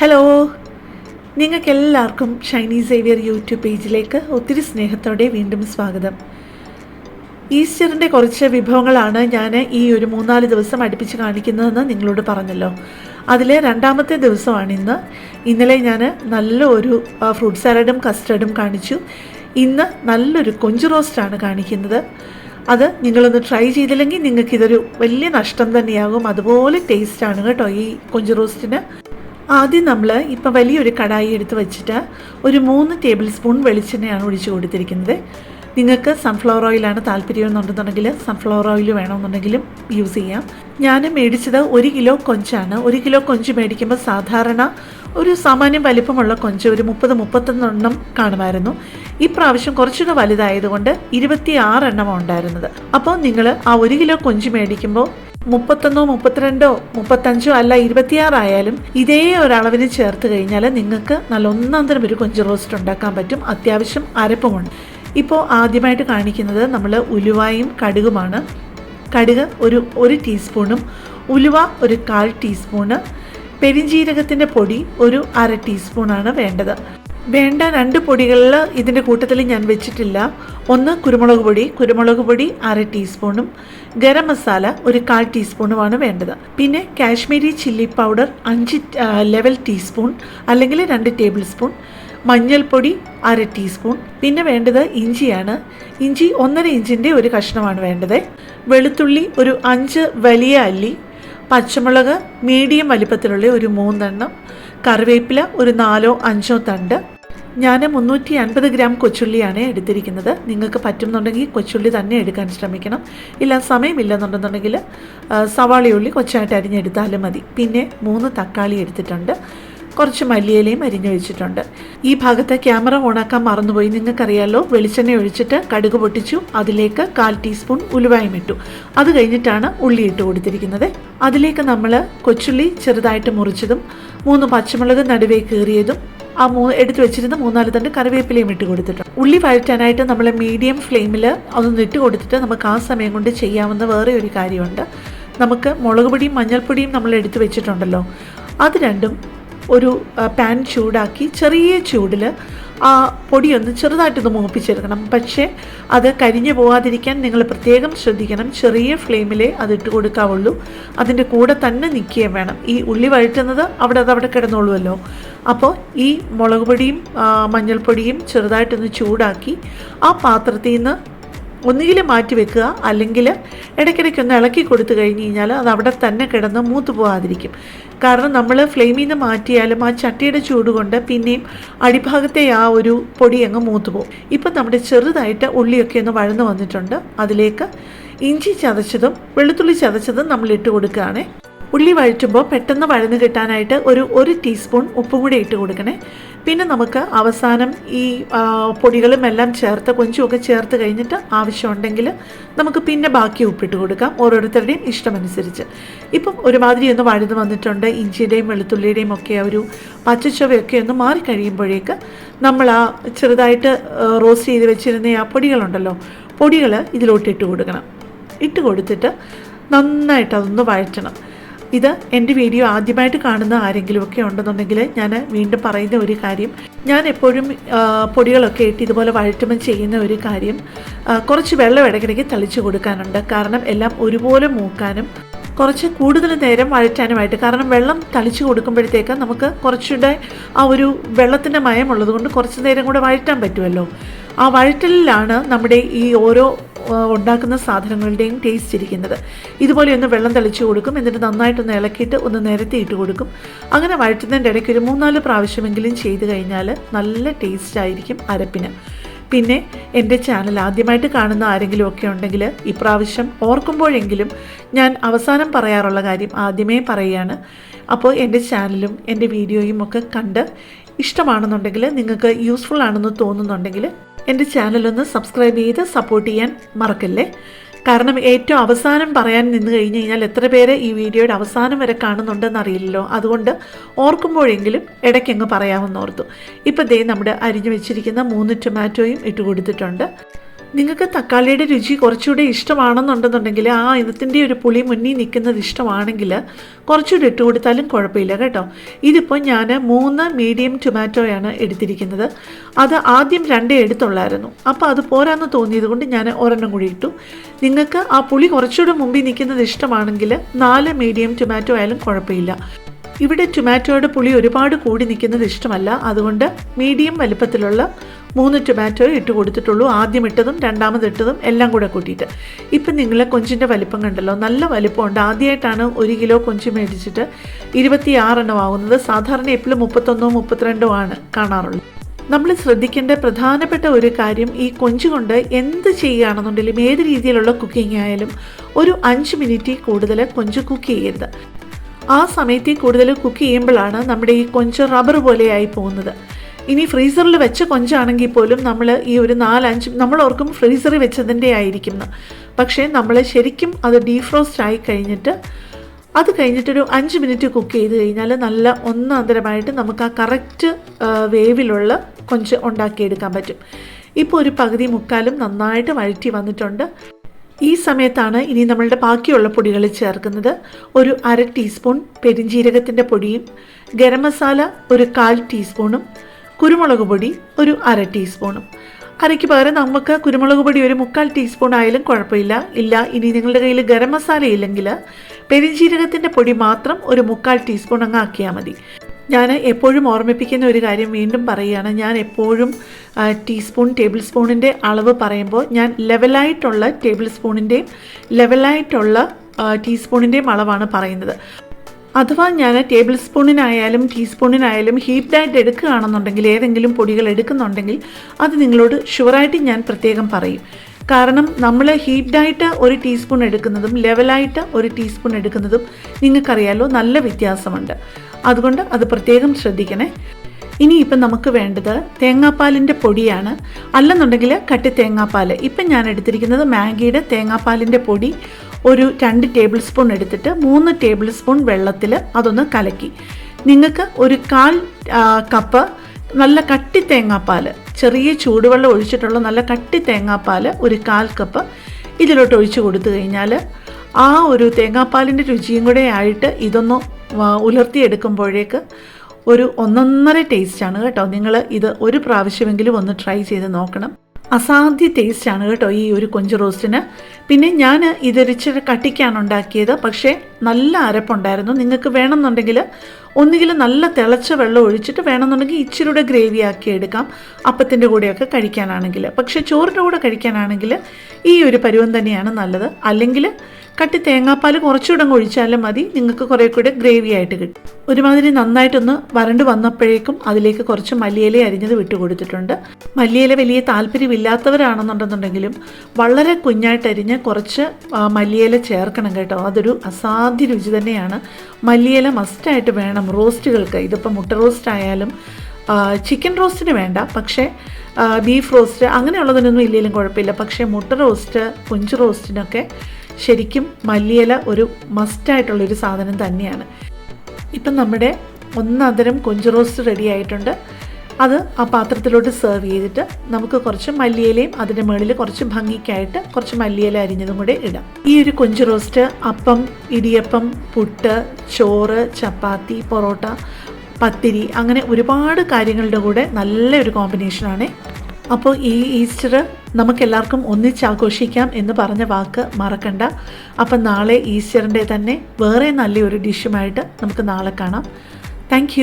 Hello നിങ്ങൾക്ക് എല്ലാവർക്കും Shiny Xavier YouTube പേജിലേക്ക് ഒത്തിരി സ്നേഹത്തോടെ വീണ്ടും സ്വാഗതം. ഈസ്റ്ററിന്റെ കുറച്ച് വിഭവങ്ങളാണ് ഞാൻ ഈ ഒരു മൂന്നാൽ ദിവസം അടുപ്പിച്ച് കാണിക്കുന്നതെന്ന് നിങ്ങളോട് പറഞ്ഞല്ലോ. അതിലെ രണ്ടാമത്തെ ദിവസമാണ് ഇന്ന്. ഇന്നലെ ഞാൻ നല്ല ഒരു ഫ്രൂട്ട് സാലഡും കസ്റ്റർഡും കാണിച്ചു. ഇന്ന് നല്ലൊരു കൊഞ്ച് റോസ്റ്റാണ് കാണിക്കുന്നത്. അത് നിങ്ങളൊന്ന് ട്രൈ ചെയ്തില്ലെങ്കിൽ നിങ്ങൾക്കിതൊരു വലിയ നഷ്ടം തന്നെയാകും. അതുപോലെ ടേസ്റ്റാണ് കേട്ടോ ഈ കൊഞ്ച് റോസ്റ്റിന് ആദ്യം നമ്മൾ ഇപ്പം വലിയൊരു കടായി എടുത്ത് വെച്ചിട്ട് ഒരു മൂന്ന് ടേബിൾ സ്പൂൺ വെളിച്ചെണ്ണയാണ് ഒഴിച്ച് കൊടുത്തിരിക്കുന്നത്. നിങ്ങൾക്ക് സൺഫ്ലവർ ഓയിലാണ് താല്പര്യം എന്നുണ്ടെന്നുണ്ടെങ്കിൽ സൺഫ്ലവർ ഓയിൽ വേണമെന്നുണ്ടെങ്കിലും യൂസ് ചെയ്യാം. ഞാൻ മേടിച്ചത് ഒരു കിലോ കൊഞ്ചാണ്. ഒരു കിലോ കൊഞ്ച് മേടിക്കുമ്പോൾ സാധാരണ ഒരു സാമാന്യം വലിപ്പമുള്ള കൊഞ്ച് ഒരു മുപ്പത് മുപ്പത്തൊന്നെണ്ണം കാണുമായിരുന്നു. ഈ പ്രാവശ്യം കുറച്ചുകൂടെ വലുതായതുകൊണ്ട് ഇരുപത്തി ആറെണ്ണമാണ് ഉണ്ടായിരുന്നത്. അപ്പോൾ നിങ്ങൾ ആ ഒരു കിലോ കൊഞ്ച് മേടിക്കുമ്പോൾ മുപ്പത്തൊന്നോ മുപ്പത്തിരണ്ടോ മുപ്പത്തഞ്ചോ അല്ല ഇരുപത്തിയാറായാലും ഇതേ ഒരളവിന് ചേർത്ത് കഴിഞ്ഞാൽ നിങ്ങൾക്ക് നല്ല ഒന്നാം തരം ഒരു കൊഞ്ച് റോസ്റ്റ് ഉണ്ടാക്കാൻ പറ്റും. അത്യാവശ്യം അരപ്പുമുണ്ട്. ഇപ്പോൾ ആദ്യമായിട്ട് കാണിക്കുന്നത് നമ്മൾ ഉലുവായും കടുകുമാണ്. കടുക് ഒരു ഒരു ടീസ്പൂണും ഉലുവ ഒരു കാൽ ടീസ്പൂണ്. പെരിഞ്ജീരകത്തിന്റെ പൊടി ഒരു അര ടീസ്പൂണാണ് വേണ്ടത്. വേണ്ട രണ്ട് പൊടികളിൽ ഇതിന്റെ കൂട്ടത്തിൽ ഞാൻ വെച്ചിട്ടില്ല. ഒന്ന് കുരുമുളക് പൊടി കുരുമുളക് പൊടി അര ടീസ്പൂണും ഗരം മസാല ഒരു കാൽ ടീസ്പൂണുമാണ് വേണ്ടത്. പിന്നെ കാശ്മീരി ചില്ലി പൗഡർ അഞ്ച് ലെവൽ ടീസ്പൂൺ അല്ലെങ്കിൽ രണ്ട് ടേബിൾ സ്പൂൺ മഞ്ഞൾപ്പൊടി അര ടീസ്പൂൺ. പിന്നെ വേണ്ടത് ഇഞ്ചിയാണ്. ഇഞ്ചി ഒന്നര ഇഞ്ചിന്റെ ഒരു കഷ്ണമാണ് വേണ്ടത്. വെളുത്തുള്ളി ഒരു അഞ്ച് വലിയ അല്ലി പച്ചമുളക് മീഡിയം വലിപ്പത്തിലുള്ള ഒരു മൂന്നെണ്ണം കറിവേപ്പില ഒരു നാലോ അഞ്ചോ തണ്ട് ഞാൻ മുന്നൂറ്റി അൻപത് ഗ്രാം കൊച്ചുള്ളിയാണ് എടുത്തിരിക്കുന്നത്. നിങ്ങൾക്ക് പറ്റുന്നുണ്ടെങ്കിൽ കൊച്ചുള്ളി തന്നെ എടുക്കാൻ ശ്രമിക്കണം. ഇല്ല സമയമില്ലെന്നുണ്ടെന്നുണ്ടെങ്കിൽ സവാളയുള്ളി കൊച്ചായിട്ട് അരിഞ്ഞെടുത്താലും മതി. പിന്നെ മൂന്ന് തക്കാളി എടുത്തിട്ടുണ്ട്. കുറച്ച് മല്ലിയിലയും അരിഞ്ഞൊഴിച്ചിട്ടുണ്ട് ഈ ഭാഗത്തെ ക്യാമറ ഓണാക്കാൻ മറന്നുപോയി. നിങ്ങൾക്കറിയാലോ വെളിച്ചെണ്ണ ഒഴിച്ചിട്ട് കടുക് പൊട്ടിച്ചു. അതിലേക്ക് കാൽ ടീസ്പൂൺ ഉലുവായും ഇട്ടു. അത് കഴിഞ്ഞിട്ടാണ് ഉള്ളി ഇട്ട് കൊടുത്തിരിക്കുന്നത്. അതിലേക്ക് നമ്മൾ കൊച്ചുള്ളി ചെറുതായിട്ട് മുറിച്ചതും മൂന്ന് പച്ചമുളക് നടുവേ കീറിയതും ആ മൂ എടുത്ത് വെച്ചിരുന്ന മൂന്നാൽ തണ്ട് കറിവേപ്പിലയും ഇട്ട് കൊടുത്തിട്ടുണ്ട്. ഉള്ളി വഴറ്റാനായിട്ട് നമ്മൾ മീഡിയം ഫ്ലെയിമിൽ അതൊന്ന് ഇട്ട് കൊടുത്തിട്ട് നമുക്ക് ആ സമയം കൊണ്ട് ചെയ്യാവുന്ന വേറെ ഒരു കാര്യമുണ്ട്. നമുക്ക് മുളക് പൊടിയും മഞ്ഞൾപ്പൊടിയും നമ്മൾ എടുത്ത് വെച്ചിട്ടുണ്ടല്ലോ. അത് രണ്ടും ഒരു പാൻ ചൂടാക്കി ചെറിയ ചൂടിൽ ആ പൊടിയൊന്ന് ചെറുതായിട്ടൊന്ന് മൂപ്പിച്ചെടുക്കണം. പക്ഷേ അത് കരിഞ്ഞു പോകാതിരിക്കാൻ നിങ്ങൾ പ്രത്യേകം ശ്രദ്ധിക്കണം. ചെറിയ ഫ്ലെയിമിലേ അത് ഇട്ട് കൊടുക്കാവുള്ളൂ. അതിന്റെ കൂടെ തന്നെ നിൽക്കുകയും വേണം. ഈ ഉള്ളി വഴറ്റുന്നത് അവിടെ അത് അവിടെ കിടന്നോളുമല്ലോ അപ്പോൾ ഈ മുളക് പൊടിയും മഞ്ഞൾപ്പൊടിയും ചെറുതായിട്ടൊന്ന് ചൂടാക്കി ആ പാത്രത്തിൽ നിന്ന് ഒന്നുകിൽ മാറ്റി വെക്കുക അല്ലെങ്കിൽ ഇടയ്ക്കിടയ്ക്ക് ഒന്ന് ഇളക്കി കൊടുത്തു കഴിഞ്ഞ് കഴിഞ്ഞാൽ അത് അവിടെ തന്നെ കിടന്ന് മൂത്ത് പോകാതിരിക്കും കാരണം നമ്മൾ ഫ്ലെയിമിൽ നിന്ന് മാറ്റിയാലും ആ ചട്ടിയുടെ ചൂട് കൊണ്ട് പിന്നെയും അടിഭാഗത്തെ ആ ഒരു പൊടി അങ്ങ് മൂത്ത് പോകും. ഇപ്പം നമ്മുടെ ചെറുതായിട്ട് ഉള്ളിയൊക്കെ ഒന്ന് വഴന്നു വന്നിട്ടുണ്ട്. അതിലേക്ക് ഇഞ്ചി ചതച്ചതും വെളുത്തുള്ളി ചതച്ചതും നമ്മൾ ഇട്ട് കൊടുക്കുകയാണേ. ഉള്ളി വഴറ്റുമ്പോൾ പെട്ടെന്ന് വഴന്ന് കിട്ടാനായിട്ട് ഒരു ഒരു ടീസ്പൂൺ ഉപ്പും കൂടി ഇട്ട് കൊടുക്കണേ. പിന്നെ നമുക്ക് അവസാനം ഈ പൊടികളും എല്ലാം ചേർത്ത് കൊഞ്ചുമൊക്കെ ചേർത്ത് കഴിഞ്ഞിട്ട് ആവശ്യമുണ്ടെങ്കിൽ നമുക്ക് പിന്നെ ബാക്കി ഉപ്പിട്ട് കൊടുക്കാം ഓരോരുത്തരുടെയും ഇഷ്ടമനുസരിച്ച്. ഇപ്പം ഒരുമാതിരി ഒന്ന് വഴുതു വന്നിട്ടുണ്ട് ഇഞ്ചിയുടെയും വെളുത്തുള്ളിയുടെയും ഒക്കെ ആ ഒരു പച്ചച്ചുവയൊക്കെ ഒന്ന് മാറിക്കഴിയുമ്പോഴേക്ക് നമ്മൾ ആ ചെറുതായിട്ട് റോസ്റ്റ് ചെയ്ത് വെച്ചിരുന്ന ആ പൊടികളുണ്ടല്ലോ പൊടികൾ ഇതിലോട്ട് ഇട്ട് കൊടുക്കണം. ഇട്ട് കൊടുത്തിട്ട് നന്നായിട്ട് അതൊന്ന് വഴറ്റണം. ഇത് എന്റെ വീഡിയോ ആദ്യമായിട്ട് കാണുന്ന ആരെങ്കിലുമൊക്കെ ഉണ്ടെന്നുണ്ടെങ്കിൽ ഞാൻ വീണ്ടും പറയുന്ന ഒരു കാര്യം. ഞാൻ എപ്പോഴും പൊടികളൊക്കെ ഇട്ട് ഇതുപോലെ വഴറ്റുമ്പം ചെയ്യുന്ന ഒരു കാര്യം കുറച്ച് വെള്ളം ഇടയ്ക്കിടയ്ക്ക് തളിച്ചു കൊടുക്കാനുണ്ട്. കാരണം എല്ലാം ഒരുപോലെ മൂക്കാനും കുറച്ച് കൂടുതൽ നേരം വഴറ്റാനുമായിട്ട്. കാരണം വെള്ളം തളിച്ചു കൊടുക്കുമ്പോഴത്തേക്ക് നമുക്ക് കുറച്ചുകൂടെ ആ ഒരു വെള്ളത്തിന്റെ മയമുള്ളത് കൊണ്ട് കുറച്ച് നേരം കൂടെ വഴറ്റാൻ പറ്റുമല്ലോ. ആ വഴറ്റലിലാണ് നമ്മുടെ ഈ ഓരോ ഉണ്ടാക്കുന്ന സാധനങ്ങളുടെയും ടേസ്റ്റ് ഇരിക്കുന്നത്. ഇതുപോലെ ഒന്ന് വെള്ളം തളിച്ചു കൊടുക്കും എന്നിട്ട് നന്നായിട്ടൊന്ന് ഇളക്കിയിട്ട് ഒന്ന് നിരത്തി ഇട്ട് കൊടുക്കും. അങ്ങനെ വഴറ്റുന്നതിന്റെ ഇടയ്ക്ക് ഒരു മൂന്നാൽ പ്രാവശ്യമെങ്കിലും ചെയ്ത് കഴിഞ്ഞാൽ നല്ല ടേസ്റ്റ് ആയിരിക്കും അരപ്പിന്. പിന്നെ എന്റെ ചാനൽ ആദ്യമായിട്ട് കാണുന്ന ആരെങ്കിലും ഒക്കെ ഉണ്ടെങ്കിൽ ഇപ്രാവശ്യം ഓർക്കുമ്പോഴെങ്കിലും ഞാൻ അവസാനം പറയാറുള്ള കാര്യം ആദ്യമേ പറയുകയാണ്. അപ്പോൾ എന്റെ ചാനലും എന്റെ വീഡിയോയും ഒക്കെ കണ്ട് ഇഷ്ടമാണെന്നുണ്ടെങ്കിൽ നിങ്ങൾക്ക് യൂസ്ഫുൾ ആണെന്ന് തോന്നുന്നുണ്ടെങ്കിൽ എന്റെ ചാനലൊന്ന് സബ്സ്ക്രൈബ് ചെയ്ത് സപ്പോർട്ട് ചെയ്യാൻ മറക്കല്ലേ? കാരണം ഏറ്റവും അവസാനം പറയാൻ നിന്ന് കഴിഞ്ഞ് കഴിഞ്ഞാൽ എത്ര പേരെ ഈ വീഡിയോയുടെ അവസാനം വരെ കാണുന്നുണ്ടെന്ന് അറിയില്ലല്ലോ. അതുകൊണ്ട് ഓർക്കുമ്പോഴെങ്കിലും ഇടയ്ക്കങ്ങ് പറയാമെന്നോർത്തു ഇപ്പം ദേ നമ്മുടെ അരിഞ്ഞു വെച്ചിരിക്കുന്ന മൂന്ന് ടൊമാറ്റോയും ഇട്ട് കൊടുത്തിട്ടുണ്ട്. നിങ്ങൾക്ക് തക്കാളിയുടെ രുചി കുറച്ചുകൂടെ ഇഷ്ടമാണെന്നുണ്ടെന്നുണ്ടെങ്കിൽ ആ ഇനത്തിന്റെ ഒരു പുളി മുന്നിൽ നിൽക്കുന്നത് ഇഷ്ടമാണെങ്കിൽ കുറച്ചുകൂടി ഇട്ട് കൊടുത്താലും കുഴപ്പമില്ല കേട്ടോ. ഇതിപ്പോൾ ഞാൻ മൂന്ന് മീഡിയം ടൊമാറ്റോയാണ് എടുത്തിരിക്കുന്നത്. അത് ആദ്യം രണ്ടേ എടുത്തുള്ളായിരുന്നു. അപ്പോൾ അത് പോരാന്ന് തോന്നിയത് കൊണ്ട് ഞാൻ ഒരെണ്ണം കൂടി ഇട്ടു. നിങ്ങൾക്ക് ആ പുളി കുറച്ചുകൂടെ മുമ്പിൽ നിൽക്കുന്നത് ഇഷ്ടമാണെങ്കിൽ നാല് മീഡിയം ടൊമാറ്റോ ആയാലും കുഴപ്പമില്ല. ഇവിടെ ടൊമാറ്റോയുടെ പുളി ഒരുപാട് കൂടി നിൽക്കുന്നത് ഇഷ്ടമല്ല. അതുകൊണ്ട് മീഡിയം വലിപ്പത്തിലുള്ള മൂന്ന് ടൊമാറ്റോ ഇട്ട് കൊടുത്തിട്ടുള്ളൂ. ആദ്യം ഇട്ടതും രണ്ടാമത് ഇട്ടതും എല്ലാം കൂടെ കൂട്ടിയിട്ട്. ഇപ്പം നിങ്ങൾ കൊഞ്ചിന്റെ വലിപ്പം കണ്ടല്ലോ. നല്ല വലിപ്പമുണ്ട്. ആദ്യമായിട്ടാണ് ഒരു കിലോ കൊഞ്ച് മേടിച്ചിട്ട് ഇരുപത്തിയാറെണ്ണം ആവുന്നത്. സാധാരണ എപ്പോഴും മുപ്പത്തൊന്നോ മുപ്പത്തിരണ്ടോ ആണ് കാണാറുള്ളത്. നമ്മൾ ശ്രദ്ധിക്കേണ്ട പ്രധാനപ്പെട്ട ഒരു കാര്യം ഈ കൊഞ്ച് കൊണ്ട് എന്ത് ചെയ്യുകയാണെന്നുണ്ടെങ്കിലും ഏത് രീതിയിലുള്ള കുക്കിംഗ് ആയാലും ഒരു അഞ്ച് മിനിറ്റിൽ കൂടുതൽ കൊഞ്ച് കുക്ക് ചെയ്യരുത്. ആ സമയത്ത് കൂടുതൽ കുക്ക് ചെയ്യുമ്പോഴാണ് നമ്മുടെ ഈ കൊഞ്ച് റബ്ബർ പോലെയായി പോകുന്നത്. ഇനി ഫ്രീസറിൽ വെച്ച കൊഞ്ചാണെങ്കിൽ പോലും നമ്മൾ ഈ ഒരു നാലഞ്ച് നമ്മൾ ഓർക്കും ഫ്രീസറിൽ വെച്ചതിന്റെ ആയിരിക്കും പക്ഷേ നമ്മൾ ശരിക്കും അത് ഡീഫ്രോസ്റ്റ് ആയി കഴിഞ്ഞിട്ട് അത് കഴിഞ്ഞിട്ടൊരു അഞ്ച് മിനിറ്റ് കുക്ക് ചെയ്ത് കഴിഞ്ഞാൽ നല്ല ഒന്നാന്തരമായിട്ട് നമുക്ക് ആ കറക്റ്റ് വേവിലുള്ള കൊഞ്ച് ഉണ്ടാക്കിയെടുക്കാൻ പറ്റും. ഇപ്പോൾ ഒരു പകുതി മുക്കാലും നന്നായിട്ട് വഴറ്റി വന്നിട്ടുണ്ട്. ഈ സമയത്താണ് ഇനി നമ്മളുടെ ബാക്കിയുള്ള പൊടികൾ ചേർക്കുന്നത് ഒരു അര ടീസ്പൂൺ പെരിഞ്ജീരകത്തിന്റെ പൊടിയും ഗരം മസാല ഒരു കാൽ ടീസ്പൂണും കുരുമുളക് പൊടി ഒരു അര ടീസ്പൂണും. അരയ്ക്ക് പകരം നമുക്ക് കുരുമുളക് പൊടി ഒരു മുക്കാൽ ടീസ്പൂൺ ആയാലും കുഴപ്പമില്ല. ഇല്ല ഇനി നിങ്ങളുടെ കയ്യിൽ ഗരം മസാല ഇല്ലെങ്കിൽ പെരിഞ്ജീരകത്തിന്റെ പൊടി മാത്രം ഒരു മുക്കാൽ ടീസ്പൂൺ അങ്ങ് ആക്കിയാൽ മതി. ഞാൻ എപ്പോഴും ഓർമ്മിപ്പിക്കുന്ന ഒരു കാര്യം വീണ്ടും പറയുകയാണ്. ഞാൻ എപ്പോഴും ടീസ്പൂൺ ടേബിൾ സ്പൂണിന്റെ അളവ് പറയുമ്പോൾ ഞാൻ ലെവലായിട്ടുള്ള ടേബിൾ സ്പൂണിന്റെയും ലെവലായിട്ടുള്ള ടീസ്പൂണിന്റെയും അളവാണ് പറയുന്നത്. അഥവാ ഞാൻ ടേബിൾ സ്പൂണിനായാലും ടീസ്പൂണിനായാലും ഹീപ്ഡായിട്ട് എടുക്കുകയാണെന്നുണ്ടെങ്കിൽ ഏതെങ്കിലും പൊടികൾ എടുക്കുന്നുണ്ടെങ്കിൽ അത് നിങ്ങളോട് ഷുവറായിട്ട് ഞാൻ പ്രത്യേകം പറയും. കാരണം നമ്മൾ ഹീപ്ഡായിട്ട് ഒരു ടീസ്പൂൺ എടുക്കുന്നതും ലെവലായിട്ട് ഒരു ടീസ്പൂൺ എടുക്കുന്നതും നിങ്ങൾക്കറിയാലോ നല്ല വ്യത്യാസമുണ്ട്. അതുകൊണ്ട് അത് പ്രത്യേകം ശ്രദ്ധിക്കണേ. ഇനിയിപ്പം നമുക്ക് വേണ്ടത് തേങ്ങാപ്പാലിന്റെ പൊടിയാണ്. അല്ലെന്നുണ്ടെങ്കിൽ കട്ടി തേങ്ങാപ്പാൽ ഇപ്പം ഞാൻ എടുത്തിരിക്കുന്നത് മാഗിയുടെ തേങ്ങാപ്പാലിന്റെ പൊടി. ഒരു രണ്ട് ടേബിൾ സ്പൂൺ എടുത്തിട്ട് മൂന്ന് ടേബിൾ സ്പൂൺ വെള്ളത്തിൽ അതൊന്ന് കലക്കി. നിങ്ങൾക്ക് ഒരു കാൽ കപ്പ് നല്ല കട്ടി തേങ്ങാപ്പാൽ ചെറിയ ചൂടുവെള്ളം ഒഴിച്ചിട്ടുള്ള നല്ല കട്ടി തേങ്ങാപ്പാൽ ഒരു കാൽ കപ്പ് ഇതിലോട്ട് ഒഴിച്ച് കൊടുത്തു കഴിഞ്ഞാൽ ആ ഒരു തേങ്ങാപ്പാലിന്റെ രുചിയും കൂടെ ആയിട്ട് ഇതൊന്ന് ഉലർത്തിയെടുക്കുമ്പോഴേക്ക് ഒരു ഒന്നൊന്നര ടേസ്റ്റാണ് കേട്ടോ. നിങ്ങൾ ഇത് ഒരു പ്രാവശ്യമെങ്കിലും ഒന്ന് ട്രൈ ചെയ്ത് നോക്കണം. അസാധ്യ ടേസ്റ്റാണ് കേട്ടോ ഈ ഒരു കൊഞ്ച് റോസ്റ്റിന്. പിന്നെ ഞാൻ ഇതൊരിച്ചിരി കട്ടിക്കാണ് ഉണ്ടാക്കിയത്. പക്ഷേ നല്ല അരപ്പുണ്ടായിരുന്നു. നിങ്ങൾക്ക് വേണമെന്നുണ്ടെങ്കിൽ ഒന്നുകിൽ നല്ല തിളച്ച വെള്ളം ഒഴിച്ചിട്ട് വേണമെന്നുണ്ടെങ്കിൽ ഇച്ചിരിയുടെ ഗ്രേവി ആക്കി എടുക്കാം. അപ്പത്തിന്റെ കൂടെയൊക്കെ കഴിക്കാനാണെങ്കിൽ. പക്ഷേ ചോറിന്റെ കൂടെ കഴിക്കാനാണെങ്കിൽ ഈ ഒരു പരുവം തന്നെയാണ് നല്ലത്. അല്ലെങ്കിൽ കട്ടി തേങ്ങാപ്പാൽ കുറച്ചുകൂടെ ഒഴിച്ചാലും മതി. നിങ്ങൾക്ക് കുറേ കൂടെ ഗ്രേവി ആയിട്ട് കിട്ടും. ഒരുമാതിരി നന്നായിട്ടൊന്ന് വരണ്ട് വന്നപ്പോഴേക്കും അതിലേക്ക് കുറച്ച് മല്ലിയില അരിഞ്ഞത് വിട്ട് കൊടുത്തിട്ടുണ്ട്. മല്ലിയില വലിയ താല്പര്യമില്ലാത്തവരാണെന്നുണ്ടെന്നുണ്ടെങ്കിലും വളരെ കുഞ്ഞായിട്ട് അരിഞ്ഞ് കുറച്ച് മല്ലിയില ചേർക്കണം കേട്ടോ. അതൊരു അസാധ്യ രുചി തന്നെയാണ്. മല്ലിയില മസ്റ്റായിട്ട് വേണം റോസ്റ്റുകൾക്ക്. ഇതിപ്പോൾ മുട്ട റോസ്റ്റ് ആയാലും ചിക്കൻ റോസ്റ്റിന് വേണ്ട. പക്ഷേ ബീഫ് റോസ്റ്റ് അങ്ങനെയുള്ളതിനൊന്നും ഇല്ലെങ്കിലും കുഴപ്പമില്ല. പക്ഷേ മുട്ട റോസ്റ്റ് കുഞ്ച് റോസ്റ്റിനൊക്കെ ശരിക്കും മല്ലിയില ഒരു മസ്റ്റായിട്ടുള്ളൊരു സാധനം തന്നെയാണ്. ഇപ്പം നമ്മുടെ ഒന്നതരം കൊഞ്ച് റോസ്റ്റ് റെഡി ആയിട്ടുണ്ട്. അത് ആ പാത്രത്തിലോട്ട് സെർവ് ചെയ്തിട്ട് നമുക്ക് കുറച്ച് മല്ലിയിലയും അതിന്റെ മുകളിൽ കുറച്ച് ഭംഗിക്കായിട്ട് കുറച്ച് മല്ലിയില അരിഞ്ഞതും കൂടെ ഇടാം. ഈ ഒരു കൊഞ്ച് റോസ്റ്റ് അപ്പം ഇടിയപ്പം പുട്ട് ചോറ് ചപ്പാത്തി പൊറോട്ട പത്തിരി അങ്ങനെ ഒരുപാട് കാര്യങ്ങളുടെ കൂടെ നല്ലൊരു കോമ്പിനേഷനാണ് അപ്പോൾ ഈ ഈസ്റ്റർ നമുക്കെല്ലാവർക്കും ഒന്നിച്ച് ആഘോഷിക്കാം എന്ന് പറഞ്ഞ വാക്ക് മറക്കണ്ട. അപ്പം നാളെ ഈസ്റ്ററിന്റെ തന്നെ വേറെ നല്ലൊരു ഡിഷുമായിട്ട് നമുക്ക് നാളെ കാണാം. താങ്ക്